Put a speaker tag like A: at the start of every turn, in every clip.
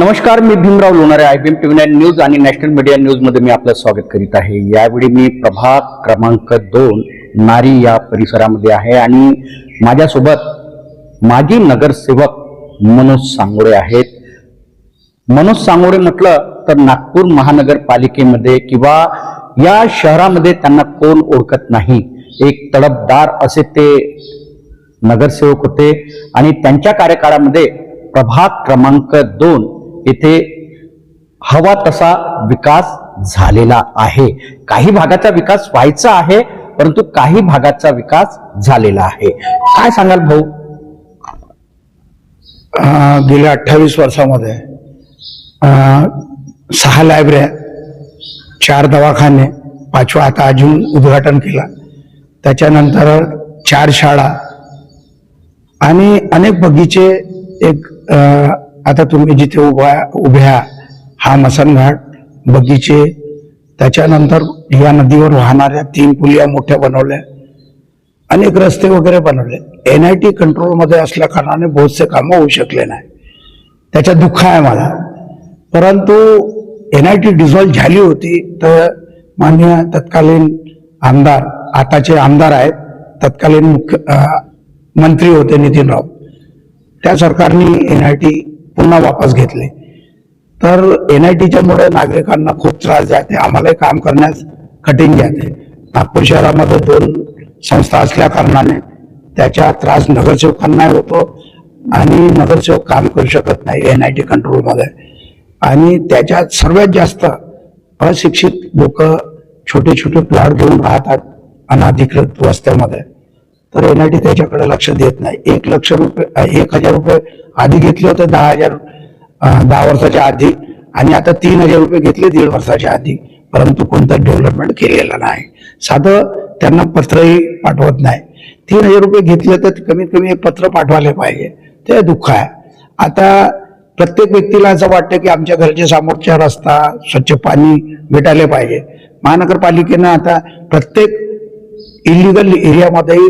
A: नमस्कार मी Bhimrao Lonare I B M T nine news आणि national media न्यूजमध्ये मी आपलं स्वागत करीत आहे. यावेळी मी प्रभाग क्रमांक दोन नारी या परिसरामध्ये आहे आणि माझ्यासोबत माजी नगरसेवक मनोज सांगोडे आहेत. मनोज सांगोडे म्हटलं तर नागपूर महानगरपालिकेमध्ये किंवा या शहरामध्ये त्यांना कोण ओळखत नाही. एक तडपदार असे ते नगरसेवक होते आणि त्यांच्या कार्यकाळामध्ये प्रभाग क्रमांक दोन येथे हवा तसा विकास झालेला आहे. काही भागाचा विकास व्हायचा आहे परंतु काही भागाचा विकास झालेला आहे. काय सांगाल भाऊ?
B: गेल्या अठ्ठावीस वर्षामध्ये सहा लायब्रऱ्या चार दवाखाने पाचवा आता अजून उद्घाटन केला. त्याच्यानंतर चार शाळा आणि अनेक बगीचे एक आता तुम्ही जिथे उभा उभ्या हा मसनघाट बगीचे त्याच्यानंतर या नदीवर वाहणाऱ्या तीन पुलिया मोठ्या बनवल्या अनेक रस्ते वगैरे बनवले. एन आय टी कंट्रोलमध्ये असल्या कारणाने बहुतसे कामं होऊ शकले नाही. त्याच्यात दुःख आहे मला. परंतु एन आय टी डिझॉल्व्ह झाली होती तर मान्य तत्कालीन आमदार आताचे आमदार आहेत तत्कालीन मुख्य मंत्री होते नितीन राऊत त्या सरकारने एन आय टी पुन्हा वापस घेतले. तर एन आय टीच्यामुळे नागरिकांना खूप त्रास जाते. आम्हालाही काम करण्यास कठीण जाते. नागपूर शहरामध्ये दोन संस्था असल्या कारणाने त्याचा त्रास नगरसेवकांनाही होतो आणि नगरसेवक काम करू शकत नाही एन आय टी कंट्रोलमध्ये. आणि त्याच्यात सर्वात जास्त अशिक्षित लोक छोटे छोटे प्लॉट घेऊन राहतात अनाधिकृत वस्त्यामध्ये तर एन आय टी त्याच्याकडे लक्ष देत नाही. एक लक्ष रुपये एक हजार रुपये आधी घेतले होते दहा हजार दहा वर्षाच्या आधी. आणि आता तीन हजार रुपये घेतले दीड वर्षाच्या आधी. परंतु कोणतं डेव्हलपमेंट केलेलं नाही. साधं त्यांना पत्रही पाठवत नाही. तीन हजार रुपये घेतले तर कमीत कमी एक पत्र पाठवायला पाहिजे. ते दुःख आहे. आता प्रत्येक व्यक्तीला असं वाटतं की आमच्या घरच्या समोरचा रस्ता स्वच्छ पाणी भेटायला पाहिजे. महानगरपालिकेनं आता प्रत्येक इलिगल एरियामध्येही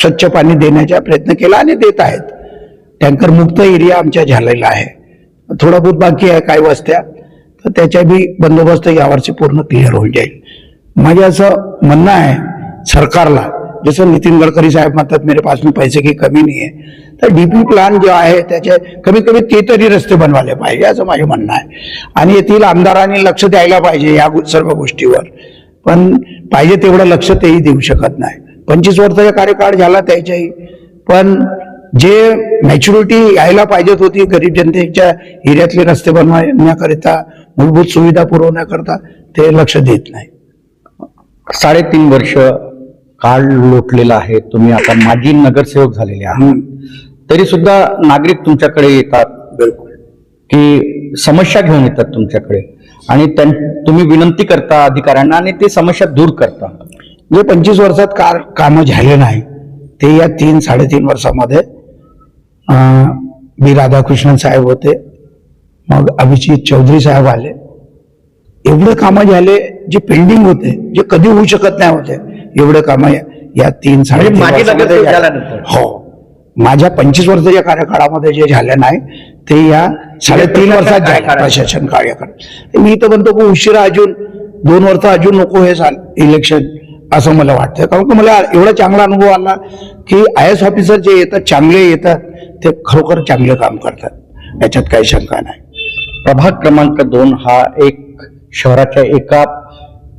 B: स्वच्छ पाणी देण्याचा प्रयत्न केला आणि देत आहेत. टँकर मुक्त एरिया आमच्या झालेला आहे. थोडा बहुत बाकी आहे काही वस्त्या तर त्याच्या बी बंदोबस्त यावर्षी पूर्ण क्लिअर होऊन जाईल. माझे असं म्हणणं आहे सरकारला जसं नितीन गडकरी साहेब म्हणतात मेरे पास में पैसे की कमी नाही आहे तर डीपी प्लान जो आहे त्याचे कमीत कमी ते तरी रस्ते बनवायला पाहिजे असं माझं म्हणणं आहे. आणि येथील आमदारांनी लक्ष द्यायला पाहिजे या सर्व गोष्टीवर. पण पाहिजे तेवढं लक्ष तेही देऊ शकत नाही. पंचवीस वर्षाचा कार्यकाळ झाला त्याच्याही. पण जे मॅच्युरिटी यायला पाहिजेत होती गरीब जनतेच्या एरियातले रस्ते बनवण्याकरिता मूलभूत सुविधा पुरवण्याकरता ते लक्ष देत नाही.
A: साडेतीन वर्ष काळ लोटलेला आहे. तुम्ही आता माजी नगरसेवक झालेले आहात. तरी सुद्धा नागरिक तुमच्याकडे येतात.
B: बिलकुल.
A: की समस्या घेऊन येतात तुमच्याकडे. आणि त्यां- तुम्ही विनंती करता अधिकाऱ्यांना आणि ते समस्या दूर करता.
B: जे पंचवीस वर्षात कार कामं झाले नाही ते या तीन साडेतीन वर्षामध्ये अं, बी राधाकृष्णन साहेब होते मग अभिजित चौधरी साहेब आले एवढे कामं झाले जे पेंडिंग होते जे कधी होऊ शकत नाही होते एवढे कामं या- तीन झाले.
A: झाल्यानंतर.
B: हो माझ्या पंचवीस वर्षाच्या कार्यकाळामध्ये जे झाले नाही ते या साडेतीन वर्षात झाले. प्रशासन कार्यकाळ मी तर म्हणतो की उशिरा अजून दोन वर्ष अजून नको हे इलेक्शन असं मला वाटतं. कारण की मला एवढा चांगला अनुभव आला की आय एस ऑफिसर जे येतात चांगले येतात ते खरोखर चांगले काम करतात. याच्यात काही शंका नाही.
A: प्रभाग क्रमांक दोन हा एक शहराच्या एका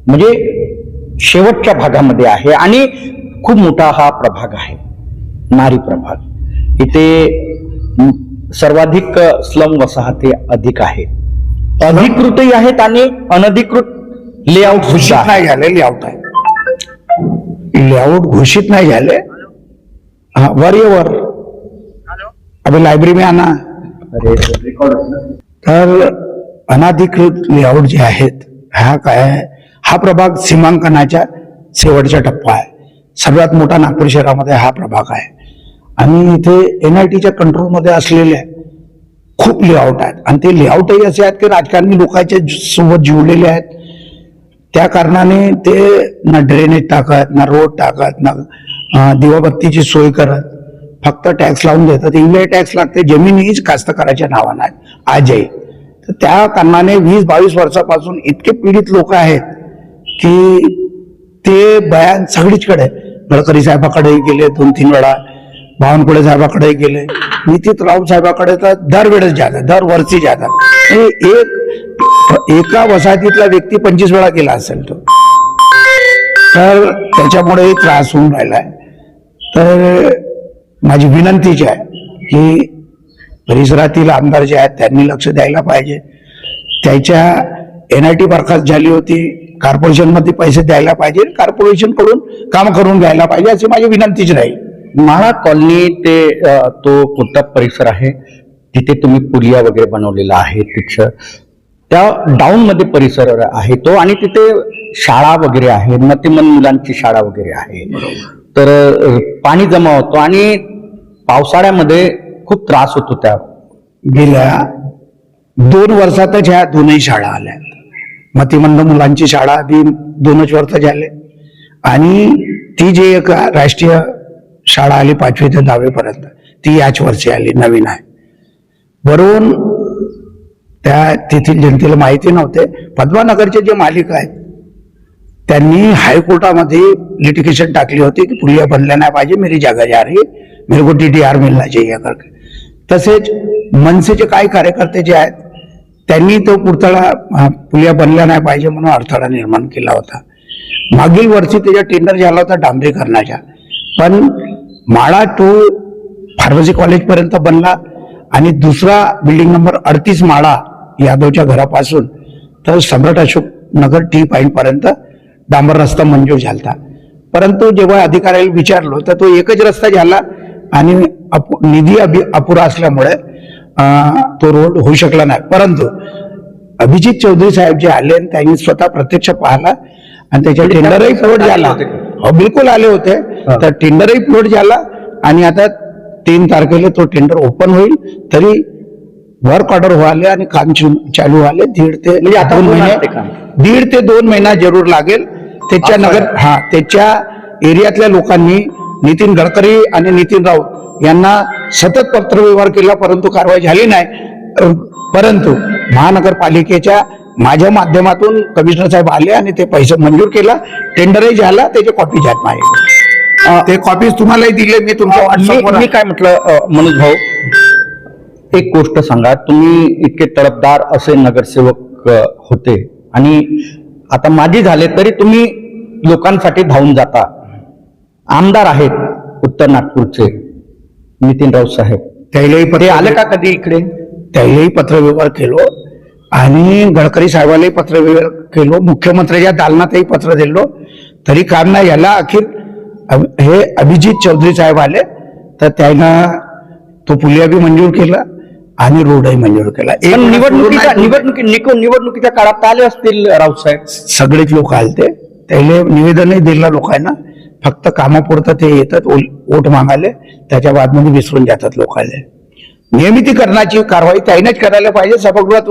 A: म्हणजे शेवटच्या भागामध्ये आहे आणि खूप मोठा हा प्रभाग आहे. नारी प्रभाग. इथे सर्वाधिक स्लम वसाहती अधिक आहेत अधिकृतही आहेत आणि अनधिकृत लेआउट सुद्धा
B: लेआउट आहे लेआउट घोषित नाही झाले. हा वर ये वर. अभी लायब्ररी में आना.
A: अरे,
B: तर अनाधिकृत लेआउट जे आहेत हा काय आहे? हा प्रभाग सीमांकनाच्या शेवटचा टप्पा आहे. सर्वात मोठा नागपूर शहरामध्ये हा प्रभाग आहे. आणि इथे एन आय टीच्या कंट्रोलमध्ये असलेले खूप लेआउट आहेत. आणि ते लेआउटही असे आहेत की राजकारणी लोकांच्या सोबत जुळलेले आहेत. त्या कारणाने ते ना ड्रेनेज टाकत ना रोड टाकत ना दिवाबत्तीची सोय करत फक्त टॅक्स लावून देतात. इंग्लंड टॅक्स लागते जमीन हीच कास्तकाराच्या नावानं आहेत आजही. तर त्या कारणाने वीस बावीस वर्षापासून इतके पीडित लोक आहेत की ते बयान सगळीचकडे. गडकरी साहेबाकडेही गेले दोन तीन वेळा. बावनकुळे साहेबाकडेही गेले. नितीत राऊत साहेबाकडे तर दरवेळेस जातात दरवर्षी जातात. एक एका वसाहतीतला व्यक्ती पंचवीस वेळा केला असेल तो. तर त्याच्यामुळे त्रास होऊन राहिलाय तर माझी विनंतीची आहे की परिसरातील आमदार जे आहेत त्यांनी लक्ष द्यायला पाहिजे. त्याच्या एन आय टी बरखास्त झाली होती कॉर्पोरेशनमध्ये पैसे द्यायला पाहिजे कॉर्पोरेशनकडून काम करून घ्यायला पाहिजे अशी माझी विनंतीच राहील.
A: माळा कॉलनी ते तो कोणता परिसर आहे? तिथे तुम्ही पुलिया वगैरे बनवलेला आहे तिथं त्या डाऊन मध्ये परिसर आहे तो आणि तिथे शाळा वगैरे आहे मतिमंद मुलांची शाळा वगैरे आहे. तर पाणी जमा होतो आणि पावसाळ्यामध्ये खूप त्रास होतो त्या
B: गेल्या दोन वर्षातच ह्या दोनही शाळा आल्या. मतिमंद मुलांची शाळा बी दोनच वर्ष झाले आणि ती जी एक राष्ट्रीय शाळा आली पाचवी ते दहावीपर्यंत ती याच वर्षी आली नवीन आहे. वरून त्या तेथील जनतेला माहिती नव्हते. पद्मानगरचे जे मालिक आहेत त्यांनी हायकोर्टामध्ये लिटिगेशन टाकली होती की पुलिया बनल्या नाही पाहिजे मेरी जागा जा रही मेरे को टीटीआर मिलना चाहिए करके. तसेच मनसेचे काही कार्यकर्ते जे आहेत त्यांनी तो पुरतळा पुलिया बनल्या नाही पाहिजे म्हणून अडथळा निर्माण केला होता. मागील वर्षी त्याच्या टेंडर झाला होता डांबरीकरणाच्या. पण माळा टू फार्मसी कॉलेजपर्यंत बनला आणि दुसरा बिल्डिंग नंबर अडतीस माळा यादवच्या घरापासून तर सम्राट अशोक नगर टी पॉईंट पर्यंत डांबर रस्ता मंजूर झाला परंतु जेव्हा अधिकाऱ्याला विचारलो तर तो एकच रस्ता झाला आणि अपु- निधी अभि अपुरा असल्यामुळे तो रोड होऊ शकला नाही परंतु अभिजित चौधरी साहेब जे आले आणि त्यांनी स्वतः प्रत्यक्ष पाहिला आणि त्याच्या टेंडरही फ्लोट झाला? हो बिलकुल आले होते. तर टेंडरही फ्लोट झाला आणि आता तीन तारखेला तो टेंडर ओपन होईल तरी वर्क ऑर्डर व्हाले आणि काम चालू व्हाले दीड ते
A: म्हणजे आता
B: दोन महिने? दीड ते दोन महिना जरूर लागेल. त्याच्या नगर. हा त्याच्या एरियातल्या लोकांनी नितीन गडकरी आणि नितीन राऊत यांना सतत पत्रव्यवहार केला परंतु कारवाई झाली नाही. परंतु महानगरपालिकेच्या माझ्या माध्यमातून कमिशनर साहेब आले आणि ते पैसे मंजूर केला. टेंडरही झाला त्याचे कॉपी जात नाही ते कॉपीज तुम्हालाही दिले मी तुमच्या
A: मी
B: व्हॉट्सअपवर
A: मी काय म्हटलं मनोज भाऊ? एक गोष्ट सांगा तुम्ही इतके तडफदार असे नगरसेवक होते आणि आता माझी झाले तरी तुम्ही लोकांसाठी धावून जाता. आमदार आहेत उत्तर नागपूरचे नितीन राऊत साहेब
B: त्यालाही
A: ते
B: पत्र
A: आले का कधी इकडे?
B: त्यालाही पत्रव्यवहार केलो आणि गडकरी साहेबालाही पत्रव्यवहार केलो. मुख्यमंत्र्याच्या दालनातही पत्र दिलो. तरी काम नाही याला अखेर हे अभिजित चौधरी साहेब आले तर त्यानं तो पुलिया बी मंजूर केला. आणि रोडही मंजूर केला एक
A: पण
B: वेळा
A: निवडणुकीच्या निवडणुकी निको- निवडणुकीच्या काळात आले असतील राऊत साहेब?
B: सगळेच लोक आलते. त्याला निवेदनही दिलं लोकांना. फक्त कामापुरतं ते येतात ओल- वोट मागायला. त्याच्या बादमध्ये विसरून जातात लोकांना नियमितीकरणाची कारवाई त्यानेच करायला पाहिजे. सभागृहात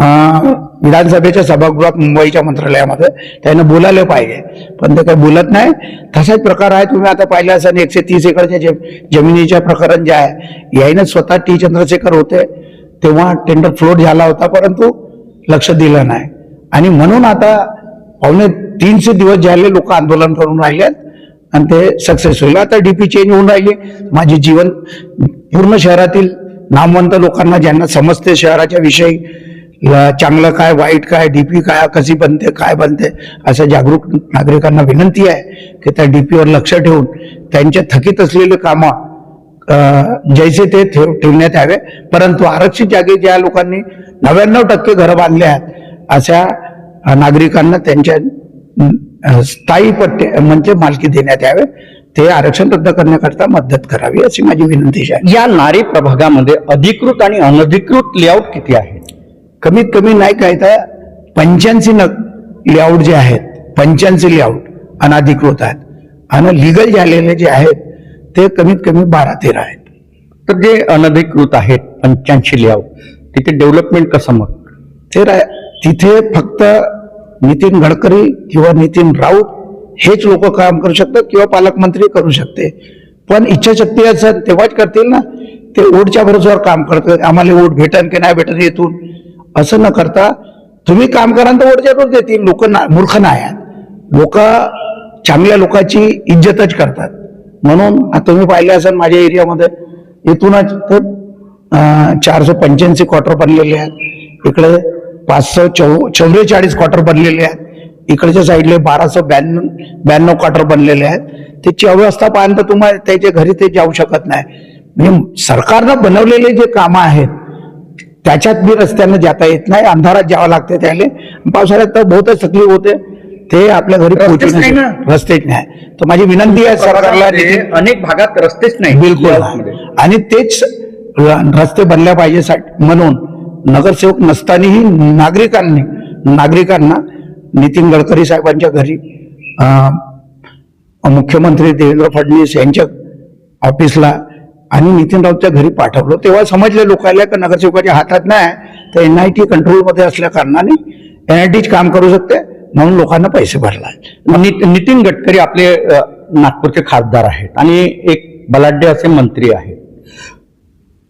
B: विधानसभेच्या सभागृहात मुंबईच्या मंत्रालयामध्ये. त्यानं बोलायला पाहिजे. पण ते काही बोलत नाही. तसाच प्रकार आहे तुम्ही आता पाहिलं असाल एकशे तीस एकरच्या जे जमिनीच्या प्रकरण जे आहे यायनं स्वतः टी चंद्रशेखर होते. तेव्हा टेंडर फ्लोट झाला होता परंतु लक्ष दिलं नाही. आणि म्हणून आता पावणे तीनशे दिवस झाले लोक आंदोलन करून राहिले आणि ते सक्सेस होईल. आता डीपी चेंज होऊन राहिले. माझे जीवन पूर्ण शहरातील नामवंत लोकांना ज्यांना समजते शहराच्या विषयी चांगलं काय वाईट काय डीपी काय कशी बनते काय बनते अशा जागरूक नागरिकांना विनंती आहे की त्या डीपीवर लक्ष ठेवून त्यांच्या थकीत असलेले कामं जैसे ते ठेव ठेवण्यात यावे. परंतु आरक्षित जागी ज्या लोकांनी नव्याण्णव टक्के घरं बांधले आहेत अशा नागरिकांना त्यांच्या स्थायी पट्टे म्हणजे मालकी देण्यात यावे. ते आरक्षण रद्द करण्याकरता मदत करावी अशी माझी विनंती आहे.
A: या नारी प्रभागामध्ये अधिकृत आणि अनधिकृत लेआउट किती आहे?
B: कमीत कमी नाही काय तर पंच्याऐंशी न लेआउट जे आहेत पंच्याऐंशी लेआउट अनाधिकृत आहेत. आणि लिगल झालेले जे आहेत ते कमीत कमी बारा तेरा आहेत.
A: तर जे अनधिकृत आहेत पंच्याऐंशी लेआउट तिथे डेव्हलपमेंट कसं मग?
B: ते रा- तिथे फक्त नितीन गडकरी किंवा नितीन राऊत हेच लोक काम करू शकतात किंवा पालकमंत्री करू शकते. पण इच्छाशक्ती असेल तेव्हाच करतील ना ते ओटच्या भरोश्यावर काम करतात. आम्हाला ओट भेटन की नाही भेटन येथून असं न करता तुम्ही काम कराल तर वरच्या देतील. लोक ना मूर्ख नाही आहेत. लोक चांगल्या लोकांची इज्जतच करतात. म्हणून तुम्ही पाहिले असाल माझ्या एरियामध्ये इथूनच तर चारशे पंच्याऐंशी क्वार्टर बनलेले आहेत. इकडे पाचशे चौ चौवेचाळीस क्वार्टर बनलेले आहेत. इकडच्या साईडले बाराशे ब्याण्णव ब्याण्णव क्वार्टर बनलेले आहेत. त्याची अवस्था पाहून तर तुम्हाला त्याच्या घरी ते जाऊ शकत नाही. म्हणजे सरकारनं बनवलेले जे कामं आहेत त्याच्यात बी रस्त्यानं जाता येत नाही अंधारात जावं लागते त्याले. पावसाळ्यात तर बहुतच तकलीफ होते. ते आपल्या घरी
A: रस्तेच
B: पोहोचू
A: नाही.
B: रस्तेच नाही. तर माझी विनंती आहे सरकारला
A: अनेक भागात रस्तेच नाही.
B: बिलकुल. आणि तेच रस्ते बनल्या पाहिजे म्हणून नगरसेवक नसतानाही नागरिकांनी नागरिकांना नितीन गडकरी साहेबांच्या घरी मुख्यमंत्री देवेंद्र फडणवीस यांच्या ऑफिसला आणि नितीन राऊतच्या घरी पाठवलं. तेव्हा समजले लोकांना की नगरसेवकाच्या हातात नाही तर एन आय टी कंट्रोलमध्ये असल्या कारणाने एन आय टीच काम करू शकते म्हणून लोकांना पैसे भरला
A: नित- नितीन गडकरी आपले नागपूरचे खासदार आहेत आणि एक बलाढ्य असे मंत्री आहेत.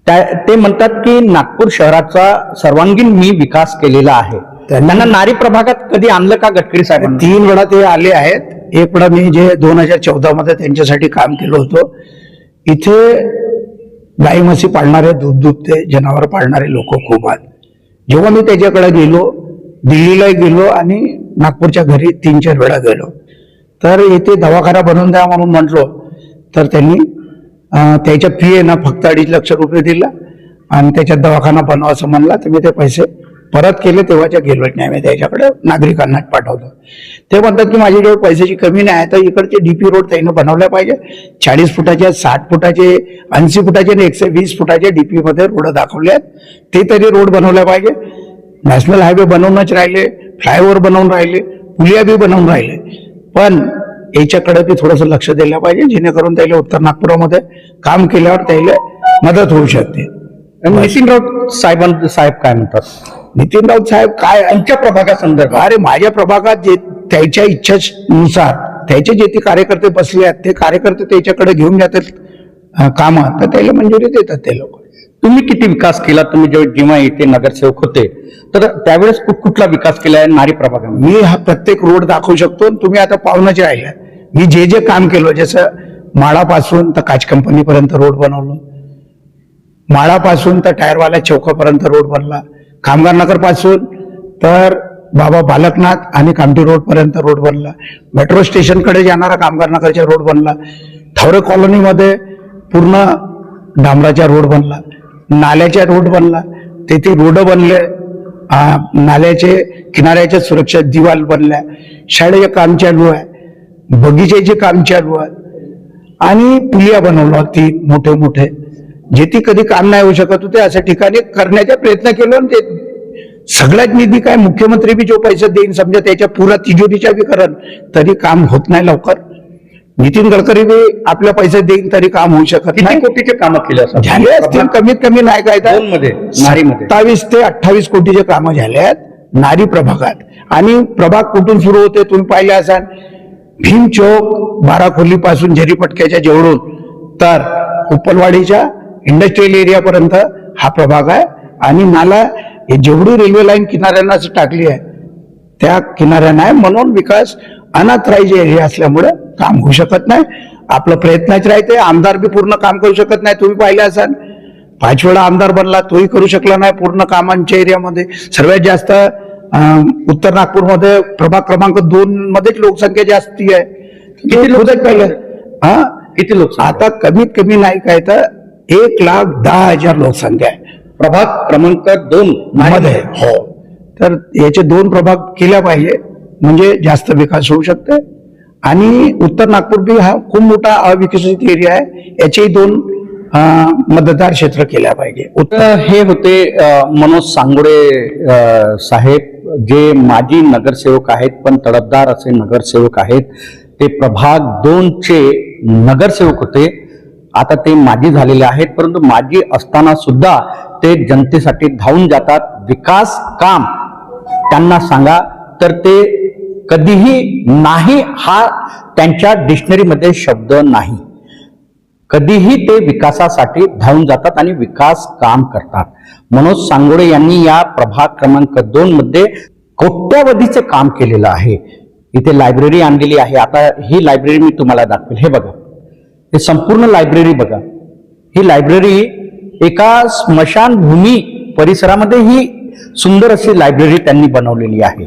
A: त्या- ते म्हणतात की नागपूर शहराचा सर्वांगीण मी विकास केलेला आहे. त्यांना नारी प्रभागात कधी आणलं का गडकरी साहेबांनी?
B: तीन वेळा ते आले आहेत. एक वेळा मी जे दोन हजार चौदा मध्ये त्यांच्यासाठी काम केलं होतं इथे गाई म्हशी पाळणारे दूध दुधते जनावर पाळणारे लोक खूप आहेत. जेव्हा मी त्याच्याकडे गेलो दिल्लीला गेलो आणि नागपूरच्या घरी तीन चार वेळा गेलो. तर इथे दवाखाना बनवून द्या म्हणून म्हटलो. तर त्यांनी त्याच्या फी आहे ना फक्त अडीच लक्ष रुपये दिला आणि त्याच्यात दवाखाना बनवा असं म्हणला. तर मी ते पैसे परत केले तेव्हाच्या गेलोच नाही त्याच्याकडे नागरिकांना पाठवतो ते म्हणतात की माझ्याजवळ पैशाची कमी नाही आहे तर इकडचे डीपी रोड त्यांनी बनवले पाहिजे. चाळीस फुटाचे साठ फुटाचे ऐंशी फुटाचे आणि एकशे वीस फुटाचे डीपी मध्ये रोड दाखवले आहेत. ते तरी रोड बनवल्या पाहिजे. नॅशनल हायवे बनवूनच राहिले फ्लायओव्हर बनवून राहिले पुलिया बी बनवून राहिले. पण याच्याकडे बी थोडंसं लक्ष दिलं पाहिजे जेणेकरून त्याला उत्तर नागपुरामध्ये काम केल्यावर त्याला मदत होऊ शकते.
A: नितीन राऊत साहेबां साहेब काय म्हणतात?
B: नितीन राऊत साहेब काय
A: आमच्या प्रभागासंदर्भात
B: अरे माझ्या प्रभागात जे त्याच्या इच्छेनुसार त्याचे जे ते कार्यकर्ते बसले आहेत ते कार्यकर्ते त्याच्याकडे घेऊन जातात कामं तर त्याला मंजुरी देतात ते लोक.
A: तुम्ही किती विकास केला? तुम्ही जेव्हा जेव्हा इथे नगरसेवक होते तर त्यावेळेस कुठ कुठला विकास केला आहे नारी प्रभागामध्ये?
B: मी हा प्रत्येक रोड दाखवू शकतो तुम्ही आता पाहुणच राहिल्या मी जे जे काम केलं जसं माळापासून तर काच कंपनीपर्यंत रोड बनवलं माळापासून तर टायरवाल्या चौकापर्यंत रोड बनला कामगार नगरपासून तर बाबा बालकनाथ आणि कामठी रोडपर्यंत रोड बनला. मेट्रो स्टेशनकडे जाणारा कामगार नगरचा रोड बनला. थवरे कॉलनीमध्ये पूर्ण डांबराचा रोड बनला. नाल्याचा रोड बनला. तेथे रोड बनले. नाल्याचे किनाऱ्याच्या सुरक्षा दिवाल बनल्या. शाळेचे काम चालू आहे. बगीचेचे काम चालू आहे. आणि पुलिया बनवल्या ती मोठे मोठे जे ती कधी काम नाही होऊ शकत होते अशा ठिकाणी करण्याचा प्रयत्न केला आणि ते सगळ्यात निधी काय मुख्यमंत्री बी जो पैसे देईन समजा त्याच्या पुरा तिजोरीच्या बी करन तरी काम होत नाही लवकर. नितीन गडकरी बी आपल्या पैसे देईन तरी काम होऊ शकत
A: किती
B: नाही.
A: कोटीचे कामं केले असं?
B: झाले असतील कमीत कमी नाही काय सत्तावीस ते अठ्ठावीस कोटीचे कामं झाले आहेत नारी प्रभागात. आणि प्रभाग कुठून सुरू होते तुम्ही पाहिले असाल. भीम चौक बाराखोली पासून झरीपटक्याच्या जेवढून तर उपलवाडीच्या इंडस्ट्रियल एरियापर्यंत हा प्रभाग आहे. आणि नाला हे जेवढी रेल्वे लाईन किनाऱ्यांना टाकली आहे त्या किनाऱ्यांना आहे म्हणून विकास अनाथराईज एरिया असल्यामुळे काम होऊ शकत नाही. आपलं प्रयत्नच राहते आमदार बी पूर्ण काम करू शकत नाही तुम्ही पाहिले असाल. पाच वेळा आमदार बनला तोही करू शकला नाही पूर्ण कामांच्या एरियामध्ये सर्वात जास्त उत्तर नागपूरमध्ये प्रभाग क्रमांक दोन मध्येच लोकसंख्या जास्ती आहे. किती लोक पहिले? हा?
A: किती लोक
B: आता कमीत कमी नाही काय तर एक लाख दहा हजार लोकसंख्या आहे.
A: प्रभाग क्रमांक दोन
B: मध्ये हो. तर याचे दोन प्रभाग केल्या पाहिजे म्हणजे जास्त विकास होऊ शकते. आणि उत्तर नागपूर बी हा खूप मोठा अविकसित एरिया आहे. याचेही दोन मतदार क्षेत्र केल्या पाहिजे. उत्तर.
A: हे होते मनोज सांगोडे साहेब जे माजी नगरसेवक आहेत पण तडफदार असे नगरसेवक आहेत. ते प्रभाग दोनचे नगरसेवक होते. आता ते माजी झालेले आहेत परंतु माजी असताना सुद्धा ते जनतेसाठी धावून जातात. विकास काम त्यांना सांगा. तर ते कधीही नाही हा त्यांच्या डिक्शनरीमध्ये शब्द नाही. कधीही ते विकासासाठी धावून जातात आणि विकास काम करतात. मनोज सांगोडे यांनी या प्रभाग क्रमांक दोन मध्ये कोट्यावधीचे काम केलेलं आहे. इथे लायब्ररी आणलेली आहे. आता ही लायब्ररी मी तुम्हाला दाखवेल. हे बघा. हे संपूर्ण लायब्ररी बघा. ही लायब्ररी एका स्मशानभूमी परिसरामध्ये ही सुंदर अशी लायब्ररी त्यांनी बनवलेली आहे.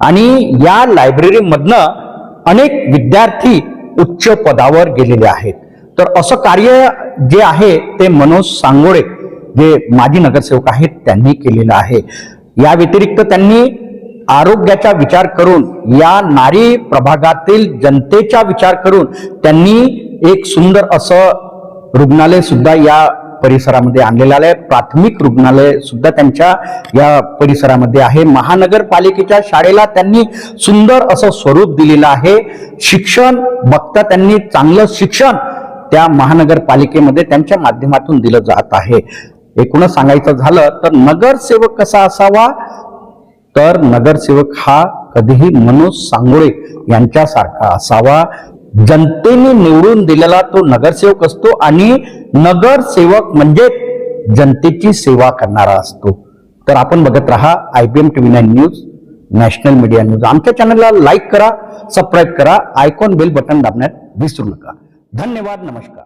A: आणि या लायब्ररीमधनं अनेक विद्यार्थी उच्च पदावर गेलेले आहेत. तर असं कार्य जे आहे ते मनोज सांगोळे जे माजी नगरसेवक आहेत त्यांनी केलेलं आहे. या व्यतिरिक्त त्यांनी आरोग्याचा विचार करून या नारी प्रभागातील जनतेचा विचार करून त्यांनी एक सुंदर असं रुग्णालय सुद्धा या परिसरामध्ये आणलेलं आहे. प्राथमिक रुग्णालय सुद्धा त्यांच्या या परिसरामध्ये आहे. महानगरपालिकेच्या शाळेला त्यांनी सुंदर असं स्वरूप दिलेलं आहे. शिक्षण बघता त्यांनी चांगलं शिक्षण त्या महानगरपालिकेमध्ये त्यांच्या माध्यमातून दिलं जात आहे. एकूणच सांगायचं झालं तर नगरसेवक कसा असावा? तर नगरसेवक हा कधीही मनोज सांगोळे यांच्यासारखा असावा. जनतेने निवडून दिलेला तो नगरसेवक असतो आणि नगरसेवक म्हणजे जनतेची सेवा करणारा असतो. तर आपण बघत राहा IBM TV nine news national media news आमच्या चॅनलला लाईक करा सबस्क्राईब करा आयकॉन बेल बटन दाबण्यात विसरू नका. धन्यवाद नमस्कार.